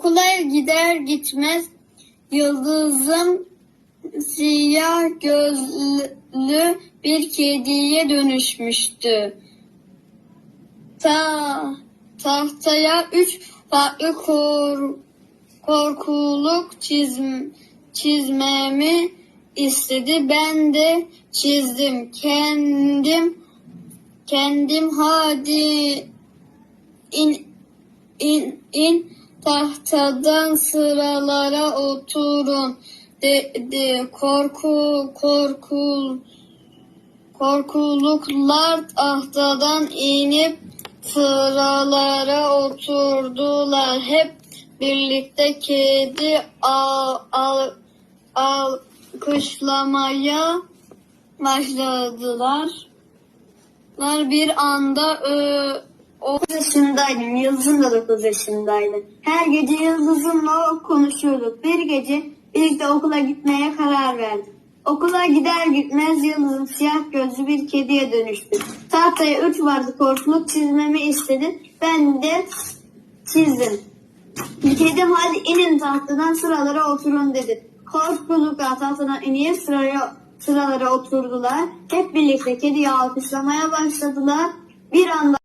Okula gider gitmez yıldızım siyah gözlü bir kediye dönüşmüştü. Ta tahtaya üç farklı kor, korkuluk çizm, çizmemi istedi. Ben de çizdim. Kendim kendim hadi in in in tahtadan sıralara oturun dedi. Korku korkul korkuluklar tahtadan inip sıralara oturdular. Hep birlikte kedi al, al, alkışlamaya başladılar. Bir anda ö, 9 yaşındaydım. Yıldız'ın da 9 yaşındaydı. Her gece Yıldız'ımla konuşuyorduk. Bir gece birlikte okula gitmeye karar verdik. Okula gider gitmez Yıldız'ım siyah gözlü bir kediye dönüştü. Tahtaya üç vardı korkuluk çizmemi istedi. Ben de çizdim. Kedim hadi inin tahtadan sıralara oturun dedi. Korkuluklar tahtadan inip sıraya, sıralara oturdular. Hep birlikte kediyi alkışlamaya başladılar. Bir anda